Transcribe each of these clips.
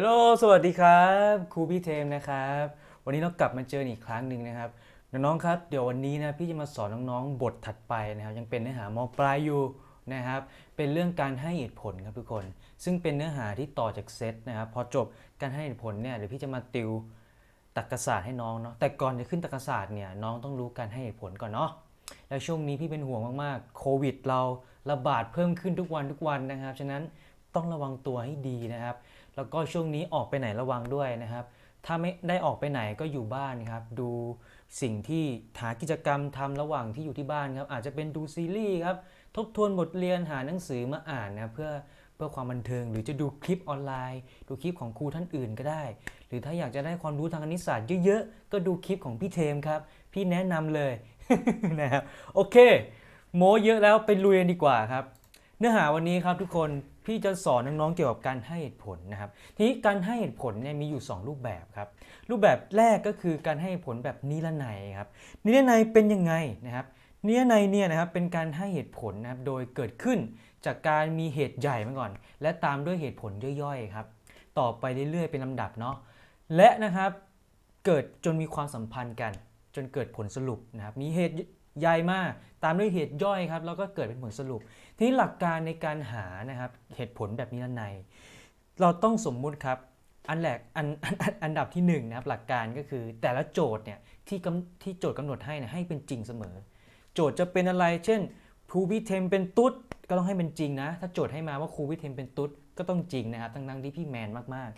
ฮลโหลสวัสดีครับครูพี่เทมนะครับ วันนี้เรากลับมาเจออีกครั้งหนึ่งนะครับ น้องๆครับ เดี๋ยววันนี้นะพี่จะมาสอนน้องๆ บทถัดไปนะครับ ยังเป็นเนื้อหามอปลายอยู่นะครับ เป็นเรื่องการให้เหตุผลครับทุกคน ซึ่งเป็นเนื้อหาที่ต่อจากเซตนะครับ พอจบการให้เหตุผลเนี่ยเดี๋ยวพี่จะมาติวตรรกศาสตร์ให้น้องเนาะ แต่ก่อนจะขึ้นตรรกศาสตร์เนี่ยน้องต้องรู้การให้เหตุผลก่อนเนาะ แล้วช่วงนี้พี่เป็นห่วงมากๆ โควิด เราระบาดเพิ่มขึ้นทุกวันทุกวันนะครับ ฉะนั้นต้องระวังตัวให้ดีนะครับ แล้วก็ช่วงนี้ออกไปไหนระวังด้วยนะครับ ถ้าไม่ได้ออกไปไหนก็อยู่บ้านครับ ดูสิ่งที่หากิจกรรมทำระหว่างที่อยู่ที่บ้านครับ อาจจะเป็นดูซีรีส์ครับ ทบทวนบทเรียนหาหนังสือมาอ่านนะเพื่อเพื่อความบันเทิง หรือจะดูคลิปออนไลน์ ดูคลิปของครูท่านอื่นก็ได้ หรือถ้าอยากจะได้ความรู้ทางคณิตศาสตร์เยอะๆ ก็ดูคลิปของพี่เทมครับ พี่แนะนำเลยนะครับ โอเค โมเยอะแล้วไปลุยกันดีกว่าครับ เนื้อหาวันนี้ครับทุกคนพี่จะสอนน้องๆเกี่ยวกับการให้เหตุผลนะครับทีนี้การให้เหตุผลเนี่ยมีอยู่ 2 รูปแบบครับ รูปแบบแรกก็คือการให้ผลแบบนิรนัยครับนิรนัยเป็นยังไงนะครับนิรนัยเนี่ยนะครับเป็นการให้เหตุผลนะครับโดยเกิดขึ้นจากการมีเหตุใหญ่มาก่อน และตามด้วยเหตุผลย่อยๆครับต่อไปเรื่อยๆเป็นลำดับเนาะและนะครับเกิดจนมีความสัมพันธ์กัน จนเกิดผลสรุปนะครับมีเหตุใหญ่มากตามด้วยเหตุย่อยครับแล้วก็เกิดเป็นผลสรุป ทีนี้หลักการในการหานะครับเหตุผลแบบนี้ใน เราต้องสมมุติครับอันแรกอันอันอนอันดับที่หนึ่งนะครับหลักการก็คือแต่ละโจทย์เนี่ยที่กำที่โจทย์กำหนดให้เนี่ยให้เป็นจริงเสมอ โจทย์จะเป็นอะไร เช่นครูวิเทมเป็นตุ๊ดก็ต้องให้เป็นจริงนะ ถ้าโจทย์ให้มาว่าครูวิเทมเป็นตุ๊ดก็ต้องจริงนะครับทั้งๆที่พี่แมนมาก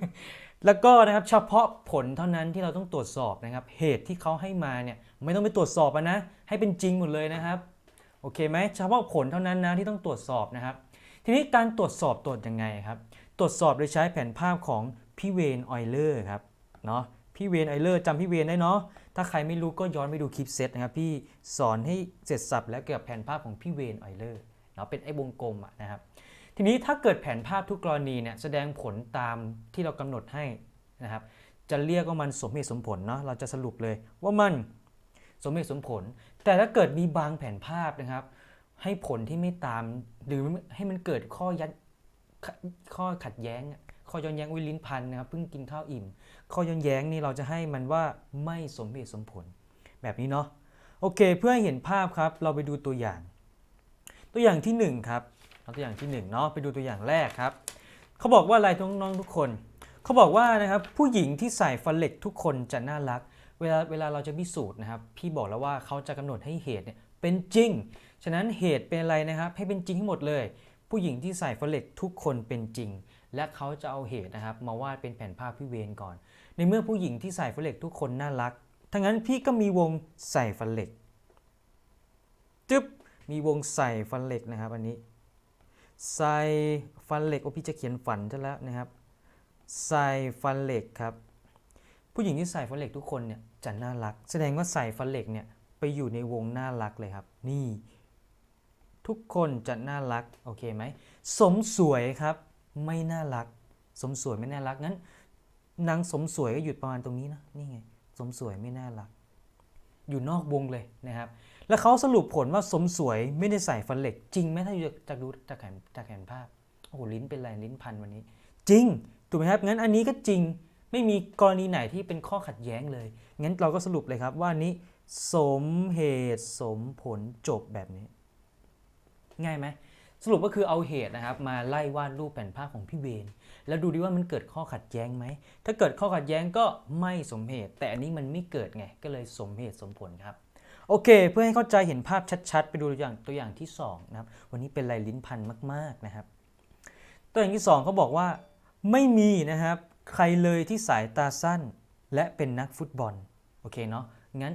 ๆ แล้วก็นะครับเฉพาะผลเท่านั้นที่เราต้องตรวจสอบนะครับ เหตุที่เขาให้มาเนี่ยไม่ต้องไปตรวจสอบอะนะให้เป็นจริงหมดเลยนะครับ โอเคไหมเฉพาะผลเท่านั้นนะที่ต้องตรวจสอบนะครับ ทีนี้การตรวจสอบตรวจยังไงครับ ตรวจสอบโดยใช้แผนภาพของพี่เวนออยเลอร์ครับเนาะพี่เวนออยเลอร์จำพี่เวนได้เนาะ ถ้าใครไม่รู้ก็ย้อนไปดูคลิปเซตนะครับ พี่สอนให้เสร็จสับแล้วเกี่ยวกับแผนภาพของพี่เวนออยเลอร์เนาะเป็นไอ้วงกลมะนะครับ ทีนี้ถ้าเกิดแผนภาพทุกกรณีเนี่ยแสดงผลตามที่เรากำหนดให้นะครับ จะเรียกว่ามันสมเหตุสมผลเนาะ เราจะสรุปเลยว่ามัน สมเหตุสมผล แต่ถ้าเกิดมีบางแผนภาพนะครับ ให้ผลที่ไม่ตามหรือให้มันเกิดข้อยัดข้อขัดแย้ง ข้อย้อนแย้งวิลิ้นพันนะครับเพิ่งกินข้าวอิ่ม ข้อย้อนแย้งนี่เราจะให้มันว่าไม่สมเหตุสมผล แบบนี้เนาะโอเคเพื่อให้เห็นภาพครับ เราไปดูตัวอย่าง ตัวอย่างที่หนึ่งครับเอาตัวอย่างที่หนึ่งเนาะไปดูตัวอย่างแรกครับเขาบอกว่าอะไรทุกน้องๆทุกคนเขาบอกว่านะครับผู้หญิงที่ใส่ฟันเหล็กทุกคนจะน่ารัก วลาเวลาเราจะพิสูจน์นะครับ พี่บอกแล้วว่าเขาจะกำหนดให้เหตุเนี่ยเป็นจริง ฉะนั้นเหตุเป็นอะไรนะครับ ให้เป็นจริงทั้งหมดเลย ผู้หญิงที่ใส่ฟันเหล็กทุกคนเป็นจริง และเขาจะเอาเหตุนะครับมาวาดเป็นแผนภาพพี่เวนก่อน ในเมื่อผู้หญิงที่ใส่ฟันเหล็กทุกคนน่ารักทั้งนั้นพี่ก็มีวงใส่ฟันเหล็กจึ๊บมีวงใส่ฟันเหล็กนะครับอันนี้ ใส่ฟันเหล็กโอพี่จะเขียนฝันซะแล้วนะครับ ใส่ฟันเหล็กครับ ผู้หญิงที่ใส่ฟันเหล็กทุกคนเนี่ยจะน่ารัก แสดงว่าใส่ฟันเหล็กเนี่ยไปอยู่ในวงน่ารักเลยครับ นี่ ทุกคนจะน่ารักโอเคไหมสมสวยครับ ไม่น่ารัก สมสวยไม่น่ารักงั้นนางสมสวยก็หยุดประมาณตรงนี้นะนี่ไง สมสวยไม่น่ารัก อยู่นอกวงเลยนะครับ แล้วเขาสรุปผลว่าสมสวยไม่ได้ใส่ฟันเหล็ก จริงไหมถ้าจะดูจากแขนจากแขนภาพโอ้โหลิ้นเป็นไรลิ้นพันวันนี้ จริงถูกไหมครับงั้นอันนี้ก็จริง ไม่มีกรณีไหนที่เป็นข้อขัดแย้งเลย งั้นเราก็สรุปเลยครับว่านี้ สมเหตุสมผลจบแบบนี้ ง่ายไหมสรุปก็คือเอาเหตุนะครับมาไล่วาดรูปแผนภาพของพี่เวนแล้วดูดิว่ามันเกิดข้อขัดแย้งไหม ถ้าเกิดข้อขัดแย้งก็ไม่สมเหตุ แต่อันนี้มันไม่เกิดไง ก็เลยสมเหตุสมผลครับ โอเค เพื่อให้เข้าใจเห็นภาพชัดๆ ไปดูตัวอย่างตัวอย่างที่สองนะครับ วันนี้เป็นลายลิ้นพันมาก ๆนะครับ ตัวอย่างที่สองเขาบอกว่าไม่มีนะครับ ใครเลยที่สายตาสั้นและเป็นนักฟุตบอลโอเคเนาะงั้น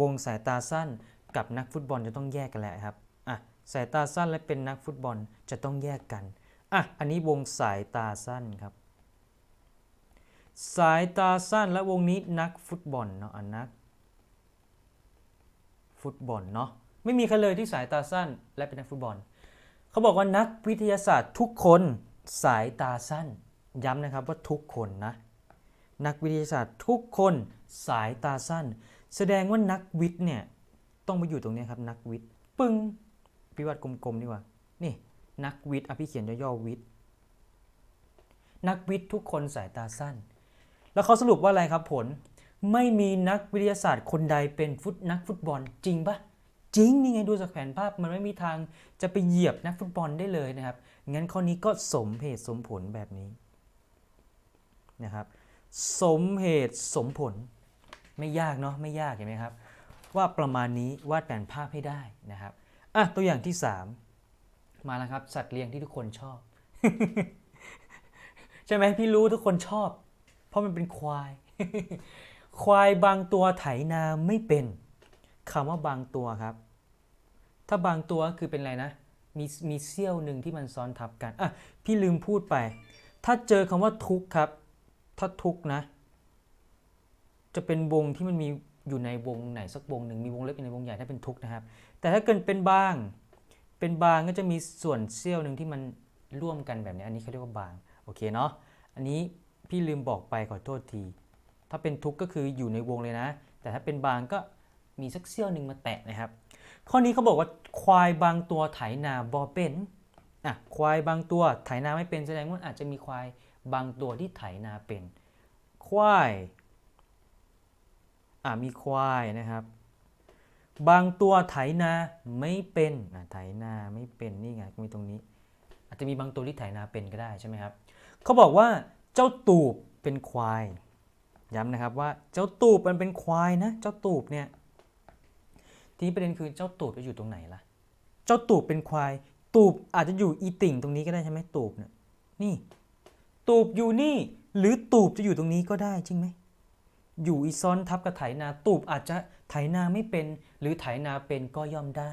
วงสายตาสั้นกับนักฟุตบอลจะต้องแยกกันแหละครับอะสายตาสั้นและเป็นนักฟุตบอลจะต้องแยกกันอะอันนี้วงสายตาสั้นครับ สายตาสั้นและวงนี้นักฟุตบอลเนาะอะนักฟุตบอลเนาะไม่มีใครเลยที่สายตาสั้นและเป็นนักฟุตบอล เขาบอกว่านักวิทยาศาสตร์ทุกคนสายตาสั้น ย้ำนะครับว่าทุกคนนะ นักวิทยาศาสตร์ทุกคนสายตาสั้น แสดงว่านักวิทย์เนี่ยต้องมาอยู่ตรงนี้ครับนักวิทย์ปึ้งพี่วัดกลมๆดีกว่านี่นักวิทย์อะพี่เขียนย่อๆวิทย์นักวิทย์ทุกคนสายตาสั้น แล้วเขาสรุปว่าอะไรครับผลไม่มีนักวิทยาศาสตร์คนใดเป็นฟุตนักฟุตบอลจริงปะจริงนี่ไงดูจากแผนภาพมันไม่มีทางจะไปเหยียบนักฟุตบอลได้เลยนะครับงั้นข้อนี้ก็สมเหตุสมผลแบบนี้ นะครับสมเหตุสมผลไม่ยากเนาะไม่ยากเห็นไหมครับ ว่าประมาณนี้วาดแผนภาพให้ได้นะครับอะตัวอย่างที่ 3 มาแล้วครับ สัตว์เลี้ยงที่ทุกคนชอบ ใช่ไหมพี่รู้ทุกคนชอบ เพราะมันเป็นควาย ควายบางตัวไถนาไม่เป็นคำว่าบางตัวครับ ถ้าบางตัวคือเป็นอะไรนะ มีมีเสี้ยวหนึ่งที่มันซ้อนทับกันอะพี่ลืมพูดไป ถ้าเจอคำว่าทุกข์ครับ ถ้าทุกนะ จะเป็นวงที่มันมีอยู่ในวงไหนสักวงหนึ่งมีวงเล็กอยู่ในวงใหญ่ถ้าเป็นทุกนะครับ แต่ถ้าเกิดเป็นบาง เป็นบางก็จะมีส่วนเสี้ยวหนึ่งที่มันร่วมกันแบบนี้ อันนี้เขาเรียกว่าบาง โอเคเนาะ อันนี้พี่ลืมบอกไปขอโทษที ถ้าเป็นทุกก็คืออยู่ในวงเลยนะ แต่ถ้าเป็นบางก็มีสักเสี้ยวหนึ่งมาแตะนะครับ ข้อนี้เขาบอกว่าควายบางตัวไถนาบอเป็น อะ ควายบางตัวไถนาไม่เป็นแสดงว่าอาจจะมีควาย บางตัวที่ไถนาเป็น ควาย อะมีควายนะครับ บางตัวไถนาไม่เป็นอะไถนาไม่เป็นนี่ไงมีตรงนี้ อาจจะมีบางตัวที่ไถนาเป็นก็ได้ใช่ไหมครับเขาบอกว่าเจ้าตูบเป็นควายย้ำนะครับว่าเจ้าตูบมันเป็นควายนะ เจ้าตูบเนี่ยทีนี้ประเด็นคือเจ้าตูบจะอยู่ตรงไหนล่ะ เจ้าตูบเป็นควาย ตูบอาจจะอยู่อีติ่งตรงนี้ก็ได้ใช่ไหมตูบเนี่ยนี่ ตูบอยู่นี่ หรือตูบจะอยู่ตรงนี้ก็ได้จริงไหมอยู่อีซ้อนทับกับไถนาตูบอาจจะไถนาไม่เป็น หรือไถนาเป็นก็ย่อมได้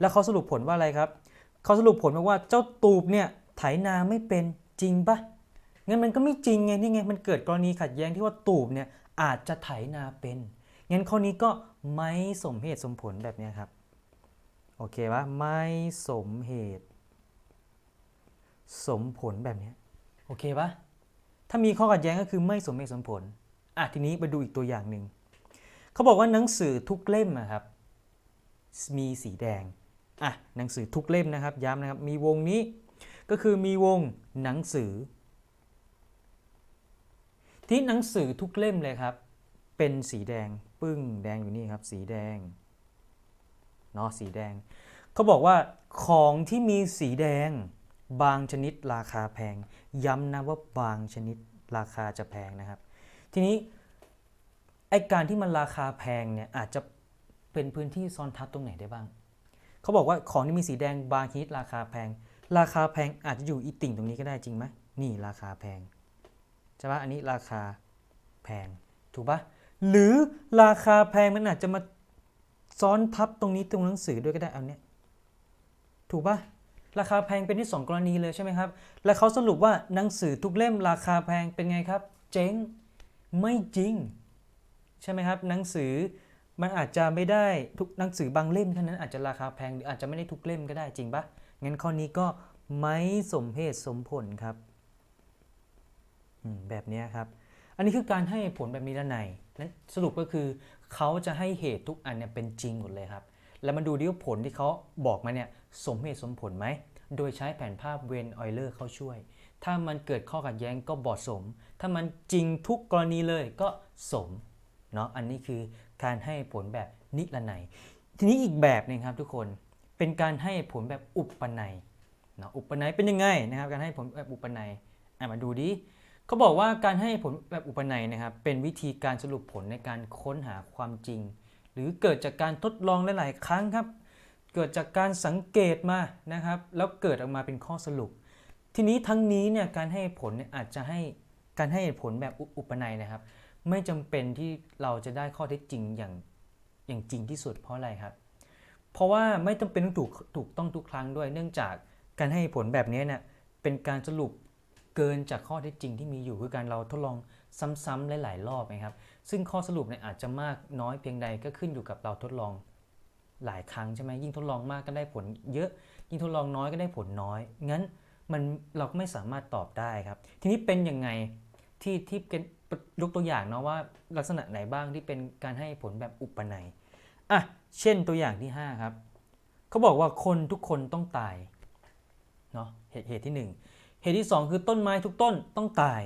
แล้วเขาสรุปผลว่าอะไรครับเขาสรุปผลมาว่าเจ้าตูบเนี่ยไถนาไม่เป็นจริงปะงั้นมันก็ไม่จริงไงนี่ไงมันเกิดกรณีขัดแย้งที่ว่าตูบเนี่ยอาจจะไถนาเป็นงั้นข้อนี้ก็ไม่สมเหตุสมผลแบบนี้ครับโอเคปะไม่สมเหตุ สมผลแบบนี้ โอเคปะถ้ามีข้อขัดแย้งก็คือไม่สมเหตุสมผลอะทีนี้มาดูอีกตัวอย่างหนึ่งเขาบอกว่าหนังสือทุกเล่มอะครับ มีสีแดงอะหนังสือทุกเล่มนะครับย้ำนะครับ มีวงนี้ก็คือมีวงหนังสือ ที่หนังสือทุกเล่มเลยครับ เป็นสีแดงปึ้งแดงอยู่นี่ครับ สีแดงเนาะสีแดง เขาบอกว่าของที่มีสีแดง บางชนิดราคาแพง ย้ำนะว่าบางชนิดราคาจะแพงนะครับ ทีนี้ไอการที่มันราคาแพงเนี่ยอาจจะเป็นพื้นที่ซ้อนทับตรงไหนได้บ้าง เขาบอกว่าของที่มีสีแดงบางชนิดราคาแพง ราคาแพงอาจจะอยู่อีติ่งตรงนี้ก็ได้จริงไหมนี่ราคาแพงใช่ปะอันนี้ราคาแพงถูกปะหรือราคาแพงมันอาจจะมาซ้อนทับตรงนี้ตรงหนังสือด้วยก็ได้เอาเนี้ยถูกปะ ราคาแพงเป็นที่สองกรณีเลยใช่ไหมครับ และเขาสรุปว่าหนังสือทุกเล่มราคาแพงเป็นไงครับ เจ๊งไม่จริง ใช่ไหมครับ หนังสือมันอาจจะไม่ได้ทุกหนังสือบางเล่มเท่านั้นอาจจะราคาแพงหรืออาจจะไม่ได้ทุกเล่มก็ได้จริงปะงั้นข้อนี้ก็ไม่สมเหตุสมผลครับแบบนี้ครับ อันนี้คือการให้ผลแบบนิรนัยนั้นสรุปก็คือเขาจะให้เหตุทุกอันเนี่ยเป็นจริงหมดเลยครับ แล้วมาดูดิว่าผลที่เขาบอกมาเนี่ยสมเหตุสมผลไหม โดยใช้แผนภาพเวนออยเลอร์เข้าช่วย ถ้ามันเกิดข้อขัดแย้งก็บอดสม ถ้ามันจริงทุกกรณีเลยก็สมเนาะอันนี้คือการให้ผลแบบนิรนัย ทีนี้อีกแบบหนึงครับทุกคนเป็นการให้ผลแบบอุปนัยเนาะอุปนัยเป็นยังไงนะครับการให้ผลแบบอุปนัยอะมาดูดิเขาบอกว่าการให้ผลแบบอุปนัยนะครับเป็นวิธีการสรุปผลในการค้นหาความจริง หรือเกิดจากการทดลองหลาย ๆ ครั้งครับ เกิดจากการสังเกตมานะครับ แล้วเกิดออกมาเป็นข้อสรุป ทีนี้ทั้งนี้เนี่ยการให้ผลเนี่ยอาจจะให้การให้ผลแบบอุปนัยนะครับ ไม่จำเป็นที่เราจะได้ข้อเท็จจริงอย่างอย่างจริงที่สุดเพราะอะไรครับ เพราะว่าไม่จำเป็นต้องถูกถูกต้องทุกครั้งด้วย เนื่องจากการให้ผลแบบนี้เนี่ยเป็นการสรุปเกินจากข้อเท็จจริงที่มีอยู่คือการเราทดลอง ซ้ำๆหลายๆรอบนะครับ ซึ่งข้อสรุปเนี่ยอาจจะมากน้อยเพียงใดก็ขึ้นอยู่กับเราทดลองหลายครั้งใช่ไหมยิ่งทดลองมากก็ได้ผลเยอะ ยิ่งทดลองน้อยก็ได้ผลน้อย งั้นมันเราก็ไม่สามารถตอบได้ครับ ทีนี้เป็นยังไงที่ที่เป็นยกตัวอย่างเนาะว่าลักษณะไหนบ้างที่เป็นการให้ผลแบบอุปนัยอะเช่นตัวอย่างที่ 5 ครับเขาบอกว่าคนทุกคนต้องตายเนาะเหตุเหตุที่ 1 เหตุที่สองคือต้นไม้ทุกต้นต้องตาย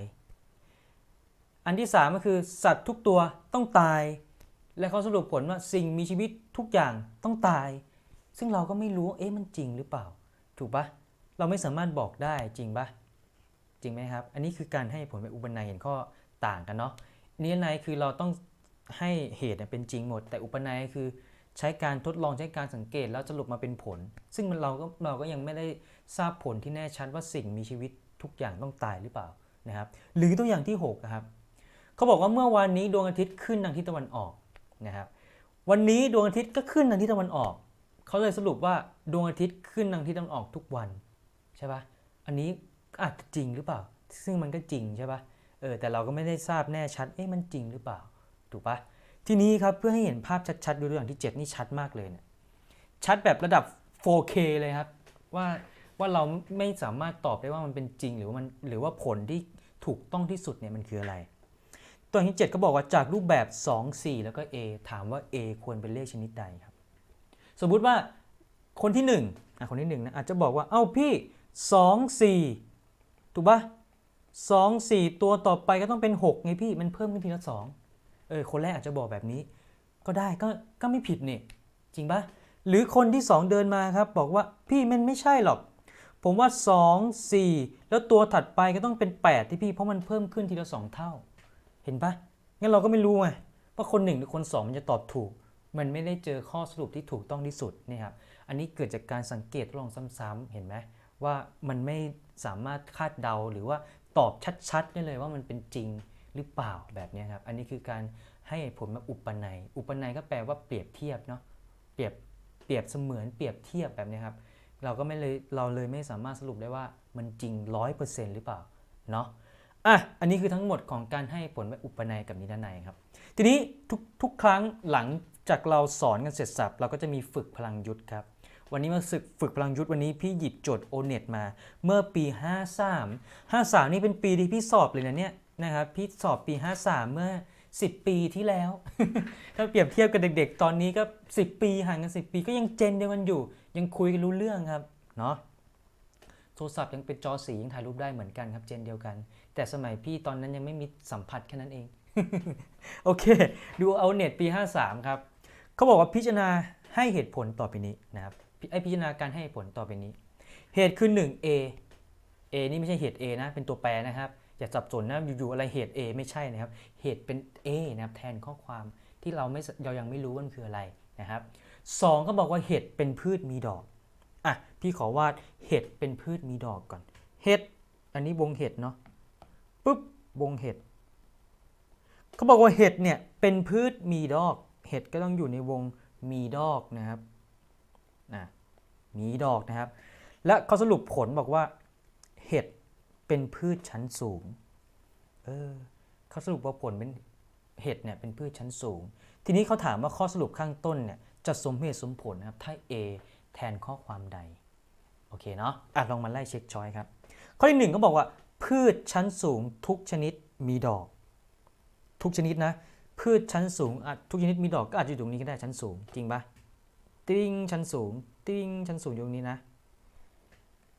อันที่สามก็คือสัตว์ทุกตัวต้องตาย และเขาสรุปผลว่าสิ่งมีชีวิตทุกอย่างต้องตาย ซึ่งเราก็ไม่รู้เอ๊ะมันจริงหรือเปล่า ถูกปะเราไม่สามารถบอกได้จริงปะจริงไหมครับ อันนี้คือการให้ผลแบบอุปนัยเห็นข้อต่างกันเนาะนิยนัยคือเราต้องให้เหตุเป็นจริงหมด แต่อุปนัยคือใช้การทดลองใช้การสังเกตแล้วสรุปมาเป็นผล ซึ่งมันเราก็เราก็ยังไม่ได้ทราบผลที่แน่ชัดว่าสิ่งมีชีวิตทุกอย่างต้องตายหรือเปล่านะครับ หรือตัวอย่างที่6นะครับ เขาบอกว่าเมื่อวานนี้ดวงอาทิตย์ขึ้นทางทิศตะวันออกนะครับ วันนี้ดวงอาทิตย์ก็ขึ้นทางทิศตะวันออก เขาเลยสรุปว่าดวงอาทิตย์ขึ้นทางทิศตะวันออกทุกวันใช่ปะอันนี้อาจจะจริงหรือเปล่า ซึ่งมันก็จริงใช่ปะเออแต่เราก็ไม่ได้ทราบแน่ชัด เอ๊ะมันจริงหรือเปล่า ถูกปะทีนี้ครับเพื่อให้เห็นภาพชัดๆดูตัวอย่างที่ 7 นี่ชัดมากเลยเนี่ยชัดแบบระดับ 4K เลยครับว่าว่าเราไม่สามารถตอบได้ว่ามันเป็นจริงหรือว่ามันหรือว่าผลที่ถูกต้องที่สุดเนี่ยมันคืออะไร ตัวอย่างที่ 7 ก็บอกว่าจากรูปแบบ 2 4 แล้วก็ A ถามว่า A ควรเป็นเลขชนิดใดครับ สมมุติว่าคนที่1อะคนที่1นะอาจจะบอกว่าเอ้าพี่ 2 4 ถูกปะ2 4ตัวต่อไปก็ต้องเป็น 6 ไงพี่มันเพิ่มขึ้นทีละ2เออคนแรกอาจจะบอกแบบนี้ ก็ได้ก็ก็ไม่ผิดนี่จริงปะหรือคนที่ 2 เดินมาครับ บอกว่าพี่มันไม่ใช่หรอก ผมว่า 2 4 แล้วตัวถัดไปก็ต้องเป็น 8 ที่พี่เพราะมันเพิ่มขึ้นทีละ 2 เท่า เห็นปะงั้นเราก็ไม่รู้ไงว่าคน1หรือคน2มันจะตอบถูก มันไม่ได้เจอข้อสรุปที่ถูกต้องที่สุดนี่ครับอันนี้เกิดจากการสังเกตลองซ้ำๆเห็นไหมว่ามันไม่สามารถคาดเดาหรือว่าตอบชัดๆได้เลยว่ามันเป็นจริงหรือเปล่าแบบนี้ครับ อันนี้คือการให้ผลแบบอุปนัย อุปนัยก็แปลว่าเปรียบเทียบเนาะ เปรียบ เปรียบเสมือน เปรียบเทียบแบบนี้ครับ เราก็ไม่เลย เราเลยไม่สามารถสรุปได้ว่ามันจริงร้อยเปอร์เซ็นต์หรือเปล่า เนาะ อะอันนี้คือทั้งหมดของการให้ผลอุปนัยกับนิรนัยครับ ทีนี้ทุกทุกครั้งหลังจากเราสอนกันเสร็จสับเราก็จะมีฝึกพลังยุทธครับ วันนี้มาฝึกฝึกพลังยุทธวันนี้พี่หยิบโจทย์โอเน็ตมา เมื่อปี 53 53 นี่เป็นปีที่พี่สอบเลยนะเนี่ยนะครับพี่สอบปี 53 เมื่อ 10 ปีที่แล้ว ถ้าเปรียบเทียบกับเด็ก ๆ ตอนนี้ก็ 10 ปีห่างกัน 10 ปีก็ยังเจนเดียวกันอยู่ ยังคุยกันรู้เรื่องครับเนาะ ทรศัพท์ยังเป็นจอสียังถ่ายรูปได้เหมือนกันครับเจนเดียวกัน แต่สมัยพี่ตอนนั้นยังไม่มีสัมผัสแค่นั้นเอง โอเค ดูเอาเน็ตปี 53 ครับเขาบอกว่าพิจารณาให้เหตุผลต่อไปนี้นะครับไอพิจารณาการให้ผลต่อไปนี้ เหตุคือ 1 A A นี่ไม่ใช่เหตุ A นะ เป็นตัวแปรนะครับ อย่าสับสนนะ อยู่ๆอะไรเหตุ A ไม่ใช่นะครับ เหตุเป็น A นะครับ แทนข้อความที่เราไม่เรายังไม่รู้ว่ามันคืออะไรนะครับสองก็บอกว่าเห็ดเป็นพืชมีดอก อะพี่ขอวาดเห็ดเป็นพืชมีดอกก่อน เห็ด อันนี้วงเห็ดเนาะปุ๊บวงเห็ดเขาบอกว่าเห็ดเนี่ยเป็นพืชมีดอก เห็ดก็ต้องอยู่ในวงมีดอกนะครับนะมีดอกนะครับ และเขาสรุปผลบอกว่า เห็ดเป็นพืชชั้นสูง เออเขาสรุปว่าผลเป็นเห็ดเนี่ยเป็นพืชชั้นสูง ทีนี้เขาถามว่าข้อสรุปข้างต้นเนี่ยจะสมเหตุสมผลนะครับ ถ้า A แทนข้อความใด โอเคเนาะอะลองมาไล่เช็คช้อยครับ ข้อที่หนึ่งก็บอกว่า พืชชั้นสูงทุกชนิดมีดอก ทุกชนิดนะ พืชชั้นสูงอะทุกชนิดมีดอกก็อาจจะอยู่ตรงนี้ก็ได้ชั้นสูง จริงปะติ้งชั้นสูง ติ้งชั้นสูงอยู่ตรงนี้นะ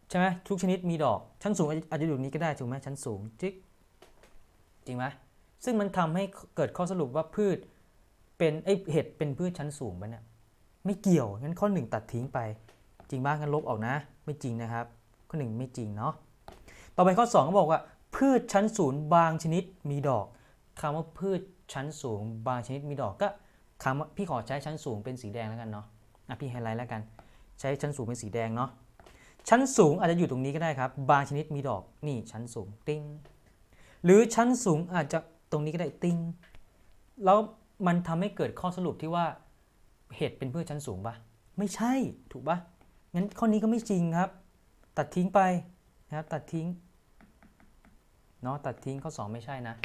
ใช่ไหมทุกชนิดมีดอก ชั้นสูงอาจจะอาจจะอยู่ตรงนี้ก็ได้ถูกไหมชั้นสูงจิ๊กจริงไหมซึ่งมันทำให้เกิดข้อสรุปว่าพืชเป็นไอเห็ดเป็นพืชชั้นสูงปะเนี่ย ไม่เกี่ยว งั้นข้อหนึ่งตัดทิ้งไป จริงบ้างงั้นลบออกนะ ไม่จริงนะครับ ข้อหนึ่งไม่จริงเนาะ ต่อไปข้อ2ก็บอกว่า พืชชั้นสูงบางชนิดมีดอกคำว่าพืชชั้นสูง บางชนิดมีดอกก็คำว่าพี่ขอใช้ชั้นสูงเป็นสีแดงแล้วกันเนาะ อะพี่ไฮไลท์แล้วกัน ใช้ชั้นสูงเป็นสีแดงเนาะ ชั้นสูงอาจจะอยู่ตรงนี้ก็ได้ครับ บางชนิดมีดอก นี่ชั้นสูงติ้ง หรือชั้นสูงอาจจะตรงนี้ก็ได้ติ้ง แล้วมันทำให้เกิดข้อสรุปที่ว่า เห็ดเป็นพืชชั้นสูงปะไม่ใช่ถูกปะงั้นข้อนี้ก็ไม่จริงครับ ตัดทิ้งไปนะครับตัดทิ้งเนาะตัดทิ้งข้อ 2 ไม่ใช่นะ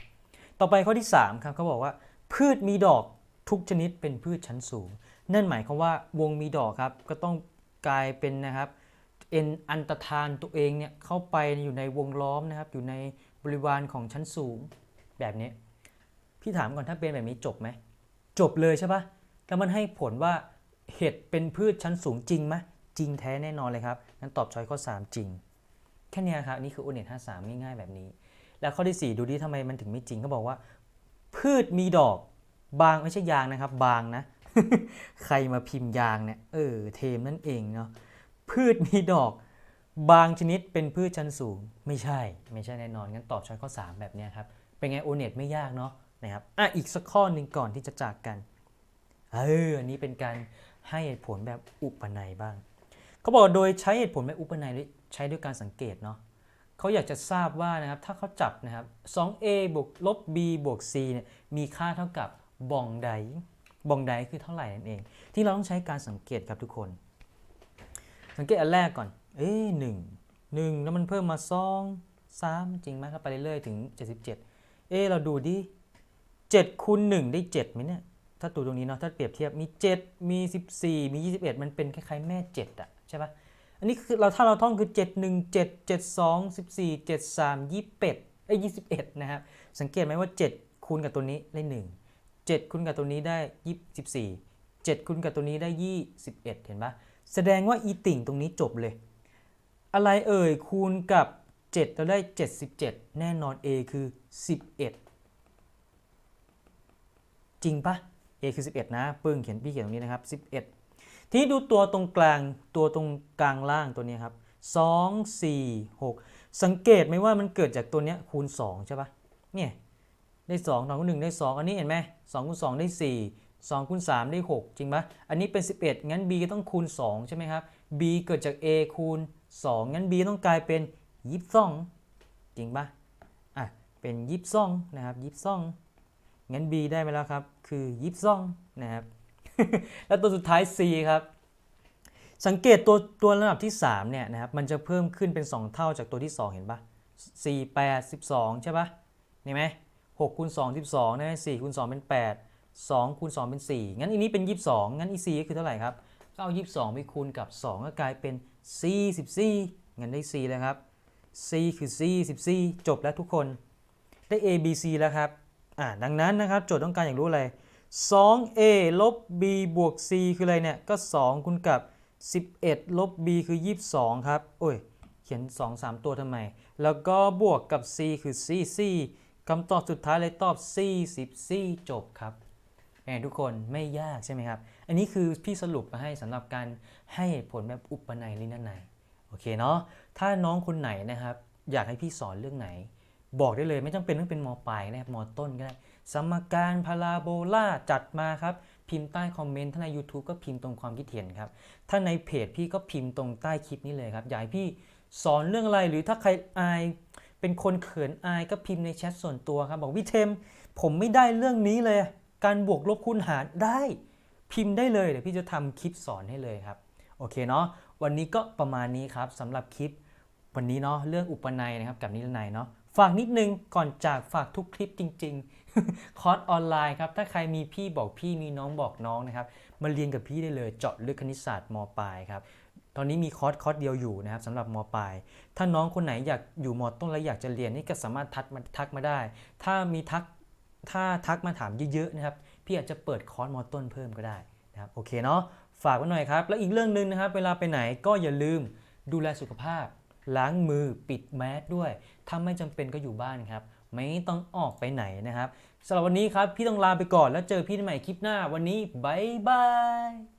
ต่อไปข้อที่ 3 ครับเขาบอกว่า พืชมีดอกทุกชนิดเป็นพืชชั้นสูง นั่นหมายความว่าวงมีดอกครับก็ต้องกลายเป็นนะครับเอ็นอันตรธานตัวเองเนี่ยเข้าไปอยู่ในวงล้อมนะครับ อยู่ในบริวารของชั้นสูงแบบนี้ พี่ถามก่อนถ้าเป็นแบบนี้จบไหมจบเลยใช่ปะ แล้วมันให้ผลว่าเห็ดเป็นพืชชั้นสูงจริงไหมจริงแท้แน่นอนเลยครับงั้นตอบช้อยข้อ 3 จริง แค่นี้ครับนี่คือโอเน็ต53ง่ายๆแบบนี้ แล้วข้อที่ 4 ดูดิทำไมมันถึงไม่จริงเขาบอกว่า พืชมีดอกบางไม่ใช่ยางนะครับ บางนะ ใครมาพิมพ์ยางเนี่ยเออเทมนั่นเองเนาะพืชมีดอกบางชนิดเป็นพืชชั้นสูง ไม่ใช่ ไม่ใช่แน่นอนงั้นตอบช้อยข้อ 3 แบบนี้ครับ เป็นไงโอเน็ตไม่ยากเนาะนะครับอะอีกสักข้อหนึ่งก่อนที่จะจากกัน เอออันนี้เป็นการให้เหตุผลแบบอุปนัยบ้าง เขาบอกโดยใช้เหตุผลแบบอุปนัยใช้ด้วยการสังเกตเนาะเขาอยากจะทราบว่านะครับถ้าเขาจับนะครับ 2a บวกลบ b บวก c เนี่ยมีค่าเท่ากับบองไดบองไดคือเท่าไหร่นั่นเอง ที่เราต้องใช้การสังเกตครับทุกคน สังเกตอันแรกก่อน เอ๊หนึ่งหนึ่งแล้วมันเพิ่มมาสองสามจริงไหมครับไปเรื่อยๆถึง 77 เอ๊เราดูดิ7คูณ1ได้7ไหมเนี่ย ถ้าตัวตรงนี้เนาะถ้าเปรียบเทียบมี 7 มี 14 มี 21 มันเป็นคล้ายๆแม่ 7อะใช่ปะอันนี้คือเราถ้าเราท่องคือ 7 1 7 7 2 14 7 3 21เอ้ย21 นะครับ สังเกตไหมว่า 7 คูณกับตัวนี้ได้ 1 7 คูณกับตัวนี้ได้ 24 7คูณกับตัวนี้ได้ 21 เห็นปะแสดงว่าอีติ่งตรงนี้จบเลย อะไรเอ่ยคูณกับ 7 เราได้ 77 แน่นอน A คือ 11 จริงปะ คือ 11 นะ ปึ้งเขียนพี่เขียนตรงนี้นะครับ 11 ทีนี้ดูตัวตรงกลางตัวตรงกลางล่างตัวนี้ครับ 2 4 6 สังเกตไหมว่ามันเกิดจากตัวนี้คูณ 2 ใช่ปะเนี่ยได้2 2คูณ1ได้ 2 อันนี้เห็นไหม2คูณ2ได้ 4 2คูณ3ได้ 6 จริงปะอันนี้เป็น 11 งั้น B ก็ต้องคูณ 2 ใช่ไหมครับ B เกิดจาก A คูณ 2 งั้น B ต้องกลายเป็น 22 จริงปะอะ เป็น 22 นะครับ 22 งั้น B ได้ไปแล้วครับ คือยิบซ่องนะครับ แล้วตัวสุดท้าย C ครับ สังเกตตัวตัวระดับที่3เนี่ยนะครับ มันจะเพิ่มขึ้นเป็น 2 เท่าจากตัวที่ 2 เห็นปะ4 8 12 ใช่ปะนี่ไหม6คูณ2 12นะ4คูณ2เป็น 8 2คูณ2เป็น 4 งั้นอันนี้เป็น 22 งั้นอี C ก็คือเท่าไหร่ครับ ก็เอา 22 ไปคูณกับ 2 ก็กลายเป็น 44 งั้นได้ C แล้วครับ C คือ 44 จบแล้วทุกคน ได้ A B C แล้วครับ อ่าดังนั้นนะครับโจทย์ต้องการอยากรู้อะไร 2a ลบ b บวก c คืออะไรเนี่ย ก็ 2 คูณกับ 11 ลบ b คือ 22 ครับ โอ้ย เขียน 2 3 ตัวทำไม แล้วก็บวกกับ c คือ c c คำตอบสุดท้ายเลยตอบ c 10 c จบครับแหมทุกคนไม่ยากใช่ไหมครับ อันนี้คือพี่สรุปมาให้สำหรับการให้เหตุผลแบบอุปนัยลินนัยโอเคเนาะถ้าน้องคนไหนนะครับ อยากให้พี่สอนเรื่องไหน บอกได้เลยไม่จำเป็นต้องเป็นมปลายนะครับมต้นก็ได้สมการพาราโบลาจัดมาครับ พิมพ์ใต้คอมเมนต์ถ้าใน YouTube ก็พิมพ์ตรงความคิดเห็นครับ ถ้าในเพจพี่ก็พิมพ์ตรงใต้คลิปนี้เลยครับ อยากให้พี่สอนเรื่องอะไรหรือถ้าใครอาย เป็นคนเขินอายก็พิมพ์ในแชทส่วนตัวครับ บอกพี่เทม ผมไม่ได้เรื่องนี้เลย การบวกลบคูณหารได้พิมพ์ได้เลยเดี๋ยวพี่จะทำคลิปสอนให้เลยครับโอเคเนาะวันนี้ก็ประมาณนี้ครับสำหรับคลิปวันนี้เนาะเรื่องอุปนัยนะครับกับนิรนัยเนาะ ฝากนิดนึงก่อนจากฝากทุกคลิปจริง ๆ คอร์สออนไลน์ครับ ถ้าใครมีพี่บอกพี่มีน้องบอกน้องนะครับ มาเรียนกับพี่ได้เลยเจาะลึกคณิตศาสตร์มปลายครับ ตอนนี้มีคอร์สคอร์สเดียวอยู่นะครับสำหรับมปลาย ถ้าน้องคนไหนอยากอยู่มต้นและอยากจะเรียนนี่ก็สามารถทักมาทักมาได้ ถ้ามีทักถ้าทักมาถามเยอะๆนะครับ พี่อาจจะเปิดคอร์สมต้นเพิ่มก็ได้นะครับ โอเคเนาะ ฝากไว้หน่อยครับ แล้วอีกเรื่องหนึ่งนะครับ เวลาไปไหนก็อย่าลืมดูแลสุขภาพ ล้างมือปิดแมสด้วย ถ้าไม่จำเป็นก็อยู่บ้านครับ ไม่ต้องออกไปไหนนะครับสำหรับวันนี้ครับ พี่ต้องลาไปก่อนแล้วเจอพี่ใหม่คลิปหน้าวันนี้บายบาย